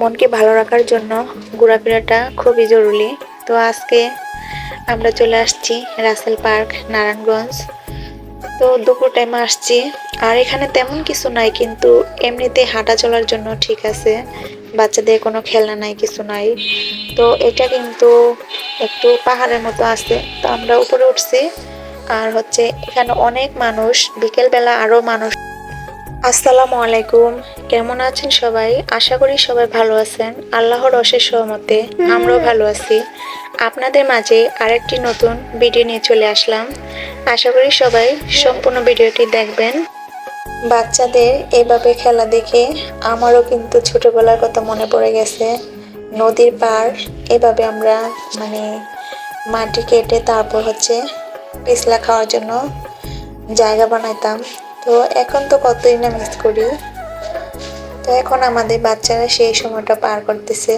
মনকে ভালো রাখার জন্য ঘোরাফেরাটা খুবই জরুরি। তো আজকে আমরা চলে আসছি রাসেল পার্ক, নারায়ণগঞ্জ। তো দুপুর টাইমে আসছি। আর এখানে তেমন কিছু নাই, কিন্তু এমনিতে হাঁটা চলার জন্য ঠিক আছে। বাচ্চাদের কোনো খেলনা নাই, কিছু নাই। তো এটা কিন্তু একটু পাহাড়ের মতো আছে। তো আমরা উপরে উঠছি। আর হচ্ছে এখানে অনেক মানুষ, বিকেলবেলা আরও মানুষ আসসালামু আলাইকুম। কেমন আছেন সবাই? আশা করি সবাই ভালো আছেন। আল্লাহর অশেষ সহমতে আমরাও ভালো আছি। আপনাদের মাঝে আরেকটি নতুন ভিডিও নিয়ে চলে আসলাম। আশা করি সবাই সম্পূর্ণ ভিডিওটি দেখবেন। বাচ্চাদের এভাবে খেলা দেখে আমারও কিন্তু ছোটবেলার কথা মনে পড়ে গেছে। নদীর পার, এভাবে আমরা মানে মাটি কেটে তারপর হচ্ছে পিছলা খাওয়ার জন্য জায়গা বানাইতাম। তো এখন তো কতই না মিস করি। তো এখন আমাদের বাচ্চারা সেই সময়টা পার করতেছে।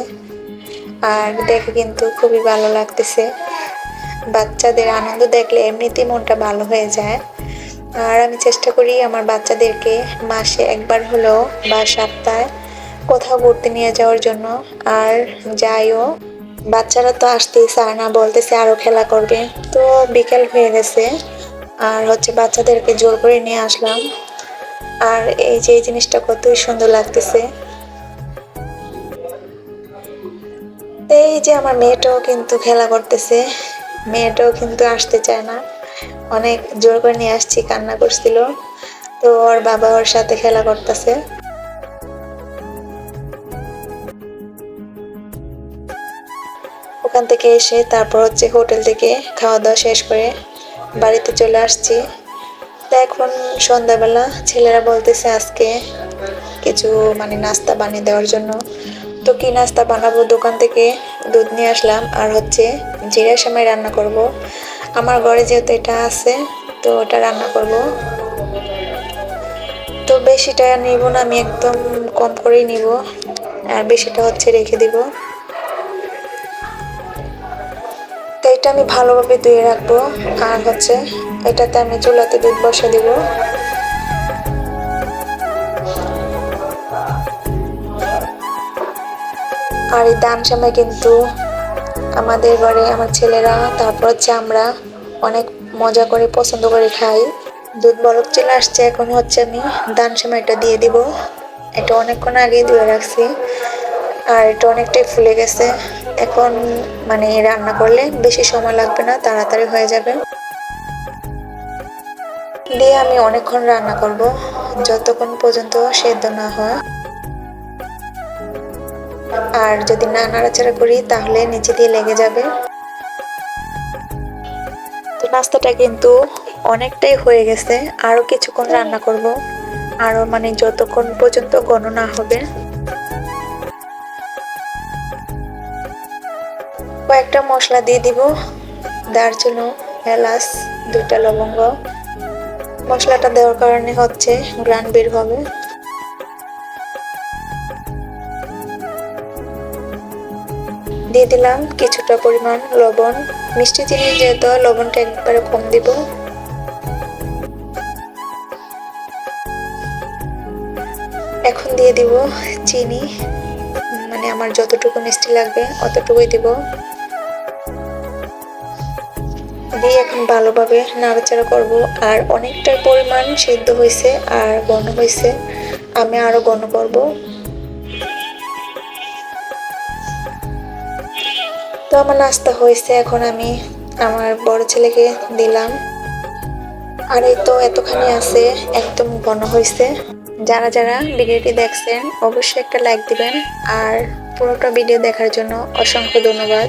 আর দেখে কিন্তু খুবই ভালো লাগতেছে। বাচ্চাদের আনন্দ দেখলে এমনিতেই মনটা ভালো হয়ে যায়। আর আমি চেষ্টা করি আমার বাচ্চাদেরকে মাসে একবার হলেও বা সপ্তাহে কোথাও ঘুরতে নিয়ে যাওয়ার জন্য। আর যাইও। বাচ্চারা তো আসতেই চায় না, বলতেছে আরও খেলা করবে। তো বিকেল হয়ে গেছে। আর হচ্ছে বাচ্চাদেরকে জোর করে নিয়ে আসলাম। আর এই যে এই জিনিসটা কতই সুন্দর লাগতেছে। এই যে আমার মেয়েটাও কিন্তু খেলা করতেছে। মেয়েটাও কিন্তু আসতে চায় না। অনেক জোর করে নিয়ে আসছি, কান্না করছিল। তো ওর বাবা ওর সাথে খেলা করতেছে। ওখান থেকে এসে তারপর হচ্ছে হোটেল থেকে খাওয়া দাওয়া শেষ করে বাড়িতে চলে আসছি। তো এখন সন্ধ্যাবেলা ছেলেরা বলতেছে আজকে কিছু মানে নাস্তা বানিয়ে দেওয়ার জন্য। তো কি নাস্তা বানাবো? দোকান থেকে দুধ নিয়ে আসলাম আর হচ্ছে জিরা সেমাই রান্না করব। আমার ঘরে যেহেতু এটা আছে, তো ওটা রান্না করব। তো বেশিটা নিব না, আমি একদম কম করেই নিব। আর বেশিটা হচ্ছে রেখে দিব। এটা আমি ভালোভাবে ধুয়ে রাখব। আর হচ্ছে, এটাতে আমি চুলাতে দুধ বসে দিব। আর এই দান সময় কিন্তু আমাদের ঘরে, আমার ছেলেরা, তারপর হচ্ছে আমরা অনেক মজা করে পছন্দ করে খাই। দুধ বরফ চলে আসছে, এখন হচ্ছে আমি দান সময়টা দিয়ে দিব। এটা অনেকক্ষণ আগেই ধুয়ে রাখছি। আর এটা অনেকটাই ফুলে গেছে। এখন মানে রান্না করলে বেশি সময় লাগবে না, তাড়াতাড়ি হয়ে যাবে। দিয়ে আমি অনেকক্ষণ রান্না করব, যতক্ষণ পর্যন্ত সেদ্ধ না হয়। আর যদি না নাড়াচাড়া করি, তাহলে নিচে দিয়ে লেগে যাবে। তো নাস্তাটা কিন্তু অনেকটাই হয়ে গেছে, আরও কিছুক্ষণ রান্না করব। আরও মানে যতক্ষণ পর্যন্ত গণনা হবে। কয়েকটা মশলা দিয়ে দিব। দারচিনি, এলাচ দুটা লবঙ্গ। মশলাটা দেওয়ার কারণে হচ্ছে গ্রান বের হবে। দিয়ে দিলাম কিছুটা পরিমাণ লবণ। মিষ্টি চিনি যেহেতু, লবণটা একবারে কম দিব। এখন দিয়ে দিব চিনি। মানে আমার যতটুকু মিষ্টি লাগবে, অতটুকুই দিব। দিয়ে এখন ভালোভাবে নাড়াচাড়া করব। আর অনেকটাই পরিমাণ সিদ্ধ হয়েছে আর ঘন হয়েছে। আমি আরও ঘন করব। তো আমার নাস্তা হয়েছে, এখন আমি আমার বড় ছেলেকে দিলাম। আর এই তো এতখানি আছে, একদম ঘন হয়েছে। যারা যারা ভিডিওটি দেখছেন, অবশ্যই একটা লাইক দিবেন। আর পুরোটা ভিডিও দেখার জন্য অসংখ্য ধন্যবাদ।